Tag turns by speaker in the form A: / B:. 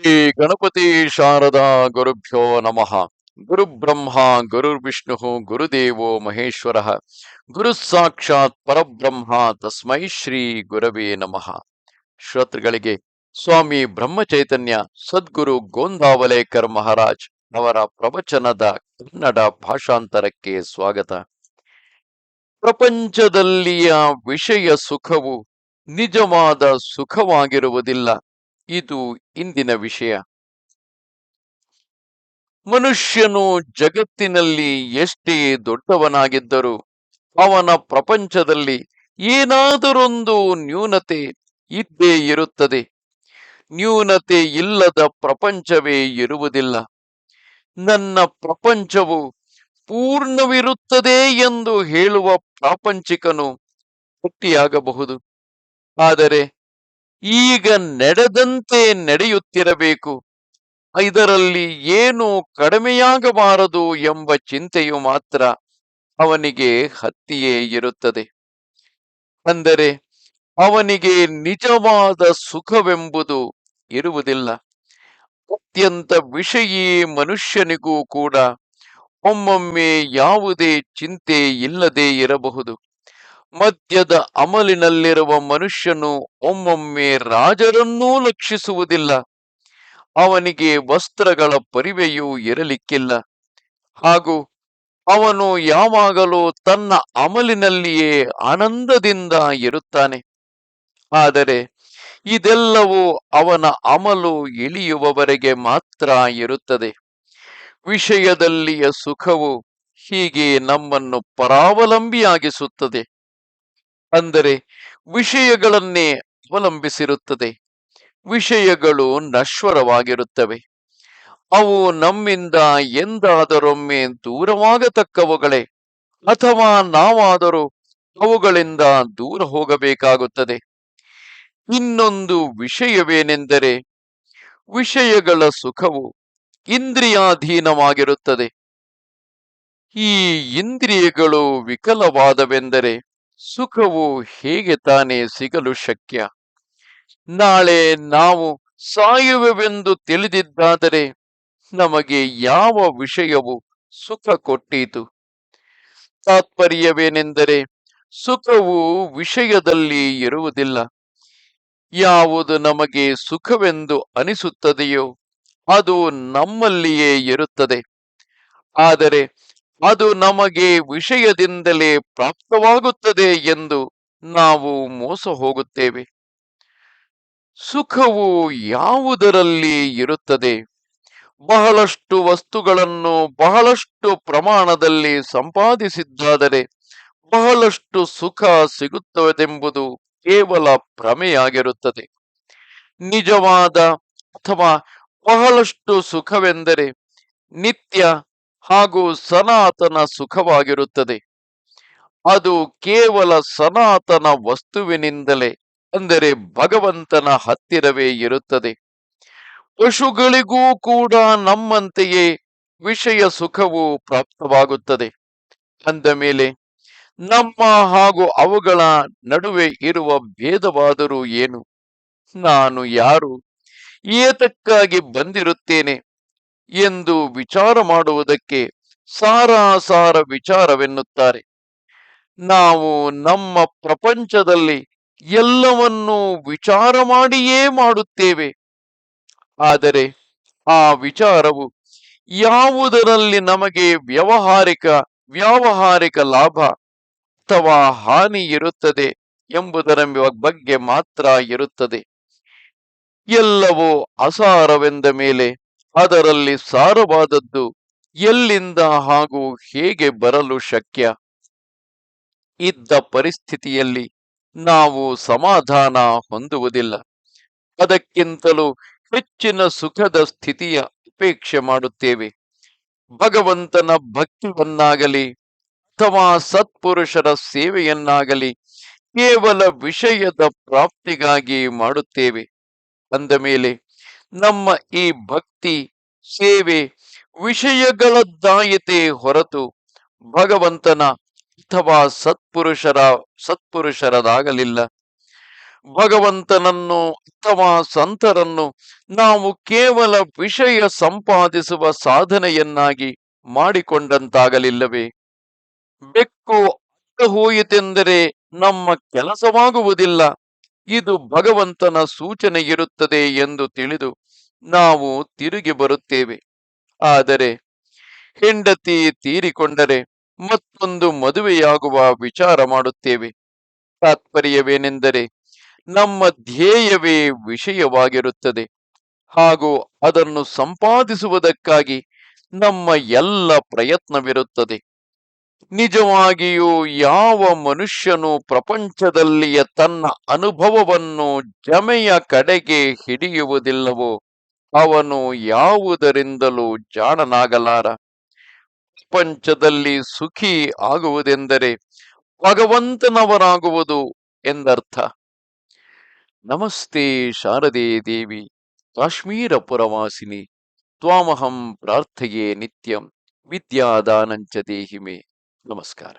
A: ಶ್ರೀ ಗಣಪತಿ ಶಾರದಾ ಗುರುಭ್ಯೋ ನಮಃ. ಗುರು ಬ್ರಹ್ಮ ಗುರುರ್ವಿಷ್ಣು ಗುರುದೇವೋ ಮಹೇಶ್ವರ. ಗುರು ಸಾಕ್ಷಾತ್ ಪರಬ್ರಹ್ಮ, ತಸ್ಮೈ ಶ್ರೀ ಗುರವೇ ನಮಃ. ಶ್ರೋತೃಗಳಿಗೆ, ಸ್ವಾಮಿ ಬ್ರಹ್ಮಚೈತನ್ಯ, ಸದ್ಗುರು ಗೋಂದಾವಲೇಕರ್ ಮಹಾರಾಜ್ ಅವರ ಪ್ರವಚನದ ಕನ್ನಡ ಭಾಷಾಂತರಕ್ಕೆ ಸ್ವಾಗತ. ಪ್ರಪಂಚದಲ್ಲಿಯ ವಿಷಯ ಸುಖವು ನಿಜವಾದ ಸುಖವಾಗಿರುವುದಿಲ್ಲ. ಇದು ಇಂದಿನ ವಿಷಯ. ಮನುಷ್ಯನು ಜಗತ್ತಿನಲ್ಲಿ ಎಷ್ಟೇ ದೊಡ್ಡವನಾಗಿದ್ದರೂ ಅವನ ಪ್ರಪಂಚದಲ್ಲಿ ಏನಾದರೊಂದು ನ್ಯೂನತೆ ಇದ್ದೇ ಇರುತ್ತದೆ. ನ್ಯೂನತೆ ಇಲ್ಲದ ಪ್ರಪಂಚವೇ ಇರುವುದಿಲ್ಲ. ನನ್ನ ಪ್ರಪಂಚವು ಪೂರ್ಣವಿರುತ್ತದೆ ಎಂದು ಹೇಳುವ ಪ್ರಾಪಂಚಿಕನು ಗಟ್ಟಿಯಾಗಬಹುದು. ಆದರೆ ಈಗ ನಡೆದಂತೆ ನಡೆಯುತ್ತಿರಬೇಕು. ಇದರಲ್ಲಿ ಏನು ಕಡಿಮೆಯಾಗಬಾರದು ಎಂಬ ಚಿಂತೆಯು ಮಾತ್ರ ಅವನಿಗೆ ಹತ್ತಿಯೇ ಇರುತ್ತದೆ. ಅಂದರೆ ಅವನಿಗೆ ನಿಜವಾದ ಸುಖವೆಂಬುದು ಇರುವುದಿಲ್ಲ. ಅತ್ಯಂತ ವಿಷಯೀ ಮನುಷ್ಯನಿಗೂ ಕೂಡ ಒಮ್ಮೊಮ್ಮೆ ಯಾವುದೇ ಚಿಂತೆ ಇಲ್ಲದೆ ಇರಬಹುದು. ಮದ್ಯದ ಅಮಲಿನಲ್ಲಿರುವ ಮನುಷ್ಯನು ಒಮ್ಮೊಮ್ಮೆ ರಾಜರನ್ನೂ ಲಕ್ಷಿಸುವುದಿಲ್ಲ. ಅವನಿಗೆ ವಸ್ತ್ರಗಳ ಪರಿವೆಯೂ ಇರಲಿಕ್ಕಿಲ್ಲ. ಹಾಗೂ ಅವನು ಯಾವಾಗಲೂ ತನ್ನ ಅಮಲಿನಲ್ಲಿಯೇ ಆನಂದದಿಂದ ಇರುತ್ತಾನೆ. ಆದರೆ ಇದೆಲ್ಲವೂ ಅವನ ಅಮಲು ಇಳಿಯುವವರೆಗೆ ಮಾತ್ರ ಇರುತ್ತದೆ. ವಿಷಯದಲ್ಲಿಯ ಸುಖವು ಹೀಗೆ ನಮ್ಮನ್ನು ಪರಾವಲಂಬಿಯಾಗಿಸುತ್ತದೆ. ಅಂದರೆ ವಿಷಯಗಳನ್ನೇ ಅವಲಂಬಿಸಿರುತ್ತದೆ. ವಿಷಯಗಳು ನಶ್ವರವಾಗಿರುತ್ತವೆ. ಅವು ನಮ್ಮಿಂದ ಎಂದಾದರೊಮ್ಮೆ ದೂರವಾಗತಕ್ಕವುಗಳೇ. ಅಥವಾ ನಾವಾದರೂ ಅವುಗಳಿಂದ ದೂರ ಹೋಗಬೇಕಾಗುತ್ತದೆ. ಇನ್ನೊಂದು ವಿಷಯವೇನೆಂದರೆ ವಿಷಯಗಳ ಸುಖವು ಇಂದ್ರಿಯಾಧೀನವಾಗಿರುತ್ತದೆ. ಈ ಇಂದ್ರಿಯಗಳು ವಿಕಲವಾದವೆಂದರೆ ಸುಖವು ಹೇಗೆ ತಾನೇ ಸಿಗಲು ಶಕ್ಯ? ನಾಳೆ ನಾವು ಸಾಯುವೆವೆಂದು ತಿಳಿದಿದ್ದಾದರೆ ನಮಗೆ ಯಾವ ವಿಷಯವು ಸುಖ ಕೊಟ್ಟೀತು? ತಾತ್ಪರ್ಯವೇನೆಂದರೆ ಸುಖವು ವಿಷಯದಲ್ಲಿ ಇರುವುದಿಲ್ಲ. ಯಾವುದು ನಮಗೆ ಸುಖವೆಂದು ಅನಿಸುತ್ತದೆಯೋ ಅದು ನಮ್ಮಲ್ಲಿಯೇ ಇರುತ್ತದೆ. ಆದರೆ ಅದು ನಮಗೆ ವಿಷಯದಿಂದಲೇ ಪ್ರಾಪ್ತವಾಗುತ್ತದೆ ಎಂದು ನಾವು ಮೋಸ ಹೋಗುತ್ತೇವೆ. ಸುಖವು ಯಾವುದರಲ್ಲಿ ಇರುತ್ತದೆ? ಬಹಳಷ್ಟು ವಸ್ತುಗಳನ್ನು ಬಹಳಷ್ಟು ಪ್ರಮಾಣದಲ್ಲಿ ಸಂಪಾದಿಸಿದ್ದಾದರೆ ಬಹಳಷ್ಟು ಸುಖ ಸಿಗುತ್ತದೆಂಬುದು ಕೇವಲ ಭ್ರಮೆಯಾಗಿರುತ್ತದೆ. ನಿಜವಾದ ಅಥವಾ ಬಹಳಷ್ಟು ಸುಖವೆಂದರೆ ನಿತ್ಯ ಹಾಗೂ ಸನಾತನ ಸುಖವಾಗಿರುತ್ತದೆ. ಅದು ಕೇವಲ ಸನಾತನ ವಸ್ತುವಿನಿಂದಲೇ, ಅಂದರೆ ಭಗವಂತನ ಹತ್ತಿರವೇ ಇರುತ್ತದೆ. ಪಶುಗಳಿಗೂ ಕೂಡ ನಮ್ಮಂತೆಯೇ ವಿಷಯ ಸುಖವು ಪ್ರಾಪ್ತವಾಗುತ್ತದೆ. ಅಂದ ಮೇಲೆ, ನಮ್ಮ ಹಾಗೂ ಅವುಗಳ ನಡುವೆ ಇರುವ ಭೇದವಾದರೂ ಏನು? ನಾನು ಯಾರು? ಏತಕ್ಕಾಗಿ ಬಂದಿರುತ್ತೇನೆ? ಎಂದು ವಿಚಾರ ಮಾಡುವುದಕ್ಕೆ ಸಾರಾಸಾರ ವಿಚಾರವೆನ್ನುತ್ತಾರೆ. ನಾವು ನಮ್ಮ ಪ್ರಪಂಚದಲ್ಲಿ ಎಲ್ಲವನ್ನೂ ವಿಚಾರ ಮಾಡಿಯೇ ಮಾಡುತ್ತೇವೆ. ಆದರೆ ಆ ವಿಚಾರವು ಯಾವುದರಲ್ಲಿ ನಮಗೆ ವ್ಯವಹಾರಿಕ, ವ್ಯಾವಹಾರಿಕ ಲಾಭ ಅಥವಾ ಹಾನಿ ಇರುತ್ತದೆ ಎಂಬುದರ ಬಗ್ಗೆ ಮಾತ್ರ ಇರುತ್ತದೆ. ಎಲ್ಲವೂ ಅಸಾರವೆಂದ ಮೇಲೆ ಅದರಲ್ಲಿ ಸಾರವಾದದ್ದು ಎಲ್ಲಿಂದ ಹಾಗೂ ಹೇಗೆ ಬರಲು ಶಕ್ಯ? ಇದ್ದ ಪರಿಸ್ಥಿತಿಯಲ್ಲಿ ನಾವು ಸಮಾಧಾನ ಹೊಂದುವುದಿಲ್ಲ. ಅದಕ್ಕಿಂತಲೂ ಹೆಚ್ಚಿನ ಸುಖದ ಸ್ಥಿತಿಯ ಅಪೇಕ್ಷೆ ಮಾಡುತ್ತೇವೆ. ಭಗವಂತನ ಭಕ್ತಿಯನ್ನಾಗಲಿ ಅಥವಾ ಸತ್ಪುರುಷರ ಸೇವೆಯನ್ನಾಗಲಿ ಕೇವಲ ವಿಷಯದ ಪ್ರಾಪ್ತಿಗಾಗಿ ಮಾಡುತ್ತೇವೆ. ಅಂದ ಮೇಲೆ ನಮ್ಮ ಈ ಭಕ್ತಿ ಸೇವೆ ವಿಷಯಗಳದ್ದಾಯಿತೆ ಹೊರತು ಭಗವಂತನ ಅಥವಾ ಸತ್ಪುರುಷರ, ಸತ್ಪುರುಷರದಾಗಲಿಲ್ಲ. ಭಗವಂತನನ್ನು ಅಥವಾ ಸಂತರನ್ನು ನಾವು ಕೇವಲ ವಿಷಯ ಸಂಪಾದಿಸುವ ಸಾಧನೆಯನ್ನಾಗಿ ಮಾಡಿಕೊಂಡಂತಾಗಲಿಲ್ಲವೇ? ಬೆಕ್ಕು ಅಡ್ಡ ಹೋಯಿತೆಂದರೆ ನಮ್ಮ ಕೆಲಸವಾಗುವುದಿಲ್ಲ. ಇದು ಭಗವಂತನ ಸೂಚನೆ ಇರುತ್ತದೆ ಎಂದು ತಿಳಿದು ನಾವು ತಿರುಗಿ ಬರುತ್ತೇವೆ. ಆದರೆ ಹೆಂಡತಿ ತೀರಿಕೊಂಡರೆ ಮತ್ತೊಂದು ಮದುವೆಯಾಗುವ ವಿಚಾರ ಮಾಡುತ್ತೇವೆ. ತಾತ್ಪರ್ಯವೇನೆಂದರೆ ನಮ್ಮ ಧ್ಯೇಯವೇ ವಿಷಯವಾಗಿರುತ್ತದೆ. ಹಾಗೂ ಅದನ್ನು ಸಂಪಾದಿಸುವುದಕ್ಕಾಗಿ ನಮ್ಮ ಎಲ್ಲ ಪ್ರಯತ್ನವಿರುತ್ತದೆ. ನಿಜವಾಗಿಯೂ ಯಾವ ಮನುಷ್ಯನು ಪ್ರಪಂಚದಲ್ಲಿಯ ತನ್ನ ಅನುಭವವನ್ನು ಜಮೆಯ ಕಡೆಗೆ ಹಿಡಿಯುವುದಿಲ್ಲವೋ ಅವನು ಯಾವುದರಿಂದಲೂ ಜಾಣನಾಗಲಾರ? ಪ್ರಪಂಚದಲ್ಲಿ ಸುಖಿ ಆಗುವುದೆಂದರೆ ಭಗವಂತನವರಾಗುವುದು ಎಂದರ್ಥ. ನಮಸ್ತೆ ಶಾರದೆ ದೇವಿ, ಕಾಶ್ಮೀರ ಪುರವಾಸಿನಿ, ತ್ವಾಮಹಂ ಪ್ರಾರ್ಥೆಯೇ ನಿತ್ಯಂ, ವಿದ್ಯಾದಾನಂಚ ದೇಹಿಮೆ. ನಮಸ್ಕಾರ.